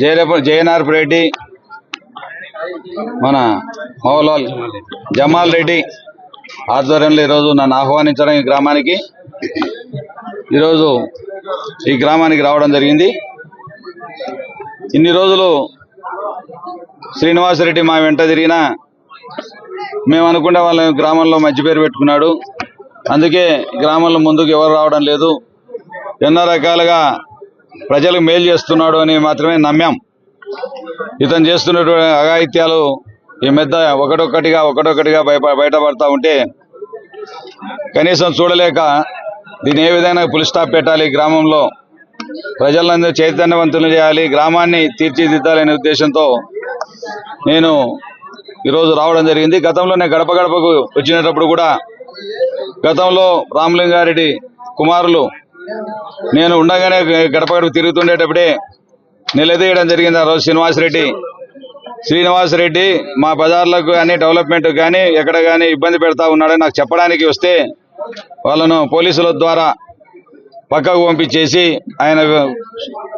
జయరేప జయనార్పు రెడ్డి మన మోహన్లాల్ జమాల్ రెడ్డి ఆధ్వర్యంలో ఈరోజు నన్ను ఆహ్వానించడం ఈ గ్రామానికి. ఈరోజు ఈ గ్రామానికి రావడం జరిగింది. ఇన్ని రోజులు శ్రీనివాసరెడ్డి మా వెంట తిరిగినా మేము అనుకునే వాళ్ళ గ్రామంలో మంచి పేరు పెట్టుకున్నాడు. అందుకే గ్రామంలో ముందుకు ఎవరు రావడం లేదు. ఎన్నో రకాలుగా ప్రజలకు మేలు చేస్తున్నాడు అని మాత్రమే నమ్మాం. ఇతను చేస్తున్నటువంటి అఘాయిత్యాలు ఈ మధ్య ఒకటొక్కటిగా ఒకటొక్కటిగా బయట బయటపడతా ఉంటే కనీసం చూడలేక దీన్ని ఏ విధంగా పులి స్టాప్ పెట్టాలి గ్రామంలో? ప్రజలందరూ చైతన్యవంతులు చేయాలి గ్రామాన్ని తీర్చిదిద్దాలనే ఉద్దేశంతో నేను ఈరోజు రావడం జరిగింది. గతంలో నేను గడప గడపకు వచ్చినప్పుడు కూడా గతంలో రామలింగారెడ్డి కుమారులు నేను ఉండగానే గడప గడప తిరుగుతుండేటప్పుడే నిలదీయడం జరిగింది ఆ రోజు శ్రీనివాసరెడ్డి శ్రీనివాసరెడ్డి మా బజార్లకు కానీ డెవలప్మెంట్ కానీ ఎక్కడ కానీ ఇబ్బంది పెడతా ఉన్నాడని నాకు చెప్పడానికి వస్తే వాళ్ళను పోలీసుల ద్వారా పక్కకు పంపించేసి ఆయన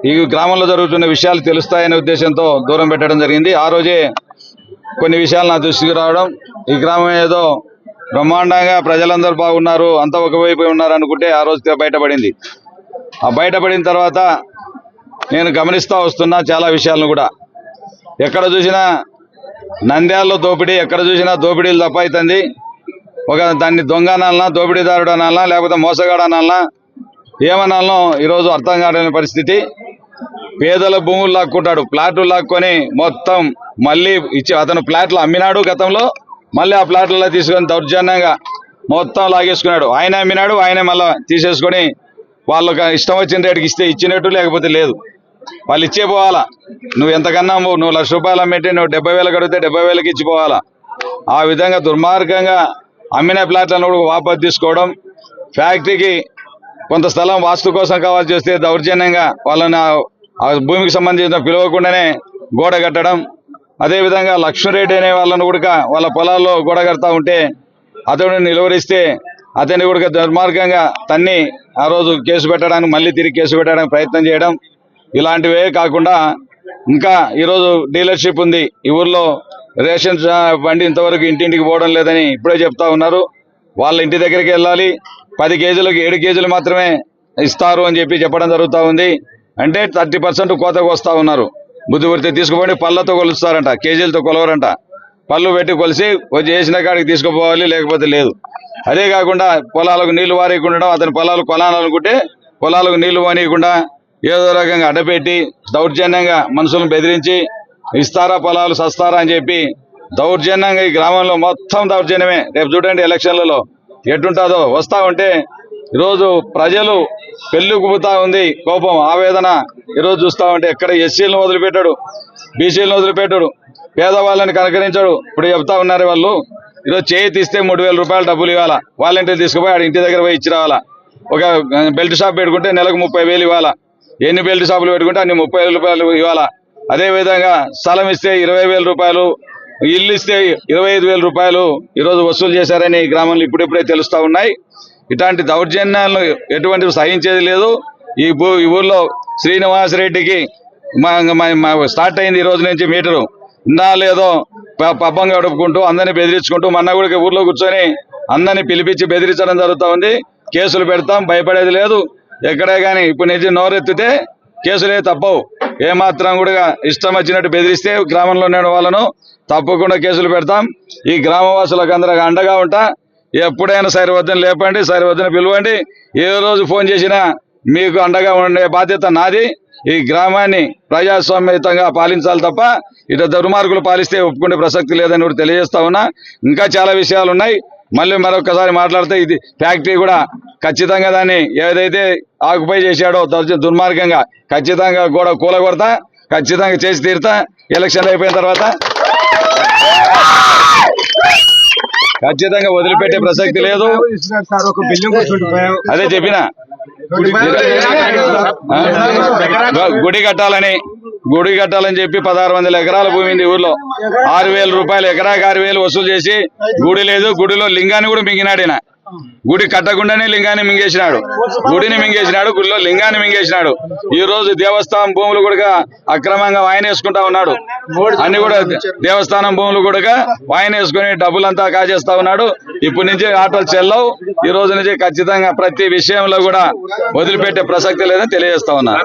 ఈ గ్రామంలో జరుగుతున్న విషయాలు తెలుస్తాయనే ఉద్దేశంతో దూరం పెట్టడం జరిగింది. ఆ రోజే కొన్ని విషయాలు నా దృష్టికి రావడం ఈ గ్రామం ఏదో బ్రహ్మాండంగా ప్రజలందరూ బాగున్నారు అంతా ఒకవైపు ఉన్నారు అనుకుంటే ఆ రోజు బయటపడింది. ఆ బయటపడిన తర్వాత నేను గమనిస్తూ వస్తున్నా చాలా విషయాలను కూడా. ఎక్కడ చూసినా నంద్యాలలో దోపిడీ ఎక్కడ చూసినా దోపిడీలు తప్ప అవుతుంది ఒక దాన్ని దొంగ అనాలనా దోపిడీదారుడు అనాలనా లేకపోతే మోసగాడు అనాలనా ఏమనాలనో ఈరోజు అర్థం కాలేని పరిస్థితి. పేదల భూములు లాక్కుంటాడు ప్లాట్లు లాక్కొని మొత్తం మళ్ళీ ఇచ్చి అతను ప్లాట్లు అమ్మినాడు గతంలో. మళ్ళీ ఆ ప్లాట్లలో తీసుకొని దౌర్జన్యంగా మొత్తం లాగేసుకున్నాడు. ఆయన అమ్మినాడు ఆయన మళ్ళీ తీసేసుకొని వాళ్ళకి ఇష్టం వచ్చిన రేటుకి ఇస్తే ఇచ్చినట్టు లేకపోతే లేదు. వాళ్ళు ఇచ్చే పోవాలా. నువ్వు ఎంతకన్నా అమ్ము, నువ్వు లక్ష రూపాయలు అమ్మితే నువ్వు డెబ్బై వేలు కడిగితే డెబ్బై వేలకి ఇచ్చిపోవాలా ఆ విధంగా దుర్మార్గంగా అమ్మిన ప్లాట్లను కూడా వాపసు తీసుకోవడం ఫ్యాక్టరీకి కొంత స్థలం వాస్తు కోసం కావాల్సి వస్తే దౌర్జన్యంగా వాళ్ళని ఆ భూమికి సంబంధించిన పిలవకుండానే గోడ కట్టడం అదేవిధంగా లక్ష్మీరెడ్డి అనే వాళ్ళను కూడా వాళ్ళ పొలాల్లో గోడ కడతా ఉంటే అతడిని నిలువరిస్తే అతన్ని కూడా దుర్మార్గంగా తన్ని ఆ రోజు కేసు పెట్టడానికి మళ్ళీ తిరిగి కేసు పెట్టడానికి ప్రయత్నం చేయడం ఇలాంటివే కాకుండా ఇంకా ఈరోజు డీలర్షిప్ ఉంది. ఈ ఊర్లో రేషన్ బండి ఇంతవరకు ఇంటింటికి పోవడం లేదని ఇప్పుడే చెప్తా ఉన్నారు. వాళ్ళ ఇంటి దగ్గరికి వెళ్ళాలి. పది కేజీలకు ఏడు కేజీలు మాత్రమే ఇస్తారు అని చెప్పి చెప్పడం జరుగుతూ ఉంది. అంటే థర్టీ పర్సెంట్ కోతకు వస్తూ ఉన్నారు. బుద్ధి పుడితే తీసుకుపోయి పళ్ళతో కొలుస్తారంట కేజీలతో కొలవరంట. పళ్ళు పెట్టి కొలిసి కొంచెం వేసిన కాడికి తీసుకుపోవాలి లేకపోతే లేదు. అదే కాకుండా పొలాలకు నీళ్ళు వారేయకుండా అతని పొలాలు కొలాలనుకుంటే పొలాలకు నీళ్ళు వానీయకుండా ఏదో రకంగా అడ్డపెట్టి దౌర్జన్యంగా మనుషులను బెదిరించి ఇస్తారా పొలాలు సస్తారా అని చెప్పి దౌర్జన్యంగా ఈ గ్రామంలో మొత్తం దౌర్జన్యమే. రేపు చూడండి ఎలక్షన్లలో ఎట్టుంటుందో వస్తా ఉంటే ఈరోజు ప్రజలు పెళ్ళికుపుతా ఉంది కోపం ఆవేదన ఈరోజు చూస్తా ఉంటే ఎక్కడ ఎస్సీలను వదిలిపెట్టాడు బీసీలను వదిలిపెట్టాడు పేదవాళ్ళని కనకరించాడు. ఇప్పుడు చెప్తా ఉన్నారు వాళ్ళు ఈరోజు చేయి తీస్తే మూడు వేల రూపాయలు డబ్బులు ఇవ్వాలా? వాలంటీర్ తీసుకుపోయి ఆడ ఇంటి దగ్గర పోయి ఇచ్చి రావాలా? ఒక బెల్ట్ షాప్ పెట్టుకుంటే నెలకు ముప్పై వేలు ఇవ్వాలా? ఎన్ని బెల్ట్ షాపులు పెట్టుకుంటే అన్ని ముప్పై రూపాయలు ఇవ్వాలా? అదే విధంగా స్థలం ఇస్తే ఇరవై వేల రూపాయలు ఇల్లు ఇస్తే ఇరవై ఐదు వేల రూపాయలు ఈరోజు వసూలు చేశారని గ్రామంలో ఇప్పుడిప్పుడే తెలుస్తా ఉన్నాయి. ఇట్లాంటి దౌర్జన్యాలను ఎటువంటివి సహించేది లేదు. ఈ ఈ ఊర్లో శ్రీనివాస్ రెడ్డికి మా- మా స్టార్ట్ అయింది ఈ రోజు నుంచి మీటరు. ఇందా లేదో ప- పబ్బం గడుపుకుంటూ అందరిని బెదిరించుకుంటూ మొన్న కూడా ఊర్లో కూర్చొని అందరిని పిలిపించి బెదిరించడం జరుగుతూ ఉంది. కేసులు పెడతాం భయపడేది లేదు. ఎక్కడే కానీ ఇప్పుడు నుంచి నోరెత్తితే కేసులే తప్పవు. ఏమాత్రం కూడా ఇష్టం వచ్చినట్టు బెదిరిస్తే గ్రామంలో ఉన్న వాళ్ళను తప్పకుండా కేసులు పెడతాం. ఈ గ్రామవాసులకు అందరూ అండగా ఉంటా. ఎప్పుడైనా సరివద్దని లేపండి సరివద్దని పిలవండి. ఏ రోజు ఫోన్ చేసినా మీకు అండగా ఉండే బాధ్యత నాది. ఈ గ్రామాన్ని ప్రజాస్వామ్యతంగా పాలించాలి తప్ప ఇటు దుర్మార్గులు పాలిస్తే ఒప్పుకునే ప్రసక్తి లేదని కూడా తెలియజేస్తా ఉన్నా. ఇంకా చాలా విషయాలు ఉన్నాయి. మళ్ళీ మరొకసారి మాట్లాడితే ఇది ఫ్యాక్టరీ కూడా ఖచ్చితంగా దాన్ని ఏదైతే ఆక్యుపై చేశాడో దుర్మార్గంగా ఖచ్చితంగా కూడా కూలగొడతా ఖచ్చితంగా చేసి తీరుతా. ఎలక్షన్లు అయిపోయిన తర్వాత ఖచ్చితంగా వదిలిపెట్టే ప్రసక్తి లేదు. అదే చెప్పిన? గుడి కట్టాలని గుడి కట్టాలని చెప్పి పదహారు వందల ఎకరాల భూమి ఉంది ఊర్లో. ఆరు వేల రూపాయలు ఎకరాకి ఆరు వేలు వసూలు చేసి గుడి లేదు గుడిలో లింగాన్ని కూడా మింగినాడు ఈయన. గుడి కట్టకుండానే లింగాన్ని మింగేసినాడు. గుడిని మింగేసినాడు గుడిలో లింగాన్ని మింగేసినాడు. ఈ రోజు దేవస్థానం భూములు కూడా అక్రమంగా వాయన వేసుకుంటా ఉన్నాడు. అన్ని కూడా దేవస్థానం భూములు కూడా వాయనేసుకుని డబ్బులంతా కాజేస్తా ఉన్నాడు. ఇప్పటి నుంచి ఆటోలు చెల్లవు. ఈ రోజు నుంచి ఖచ్చితంగా ప్రతి విషయంలో కూడా వదిలిపెట్టే ప్రసక్తి లేదని తెలియజేస్తా ఉన్నారు